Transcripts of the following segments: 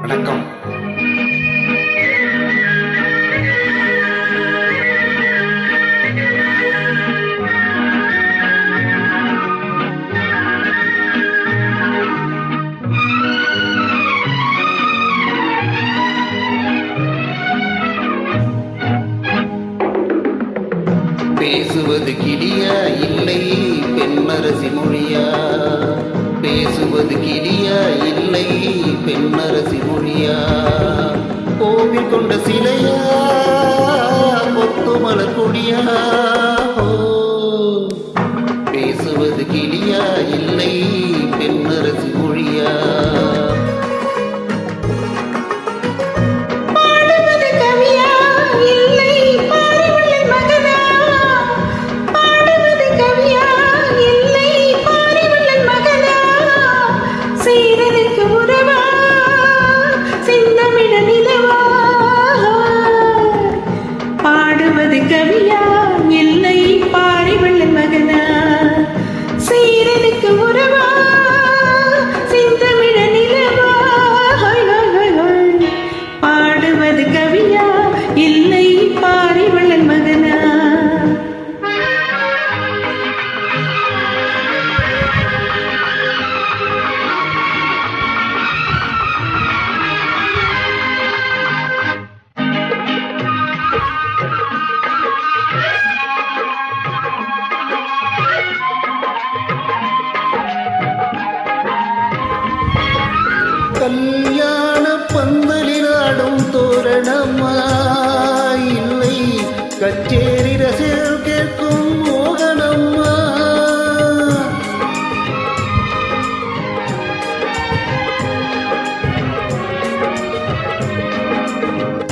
வணக்கம். பேசுவது கிடியா இல்லை பெண்மரசி மொழியா? பேசுவது கிளியா இல்லை பெண்ணரசி மொழியா? கோவில் கொண்ட சிலையா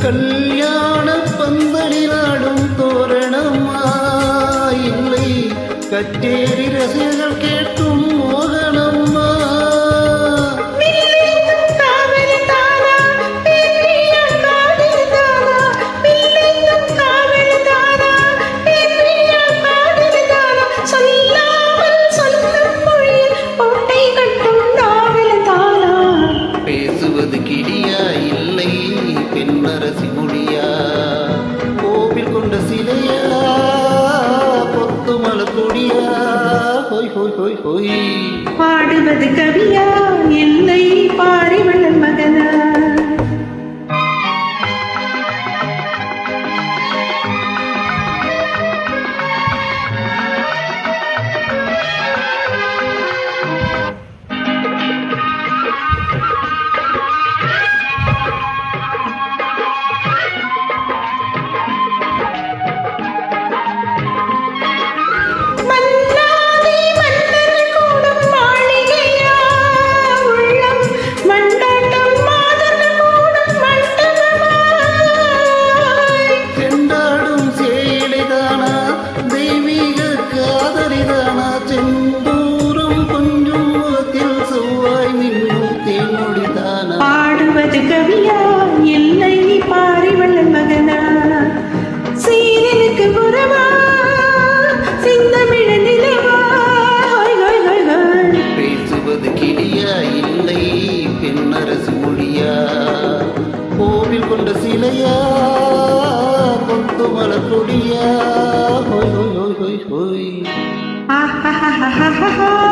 கல்யாண பந்தலிலாடும் தோரணமா இல்லை. கச்சேரி ரசிகர்கள் கேட்டும் ஹோய் ஹோய் ஹோய் பாடுவது கவியா? இல்லை. இணையா கொண்டு மலர் கொடியா ஹொய் ஹொய் ஹொய் ஹொய் ஹொய்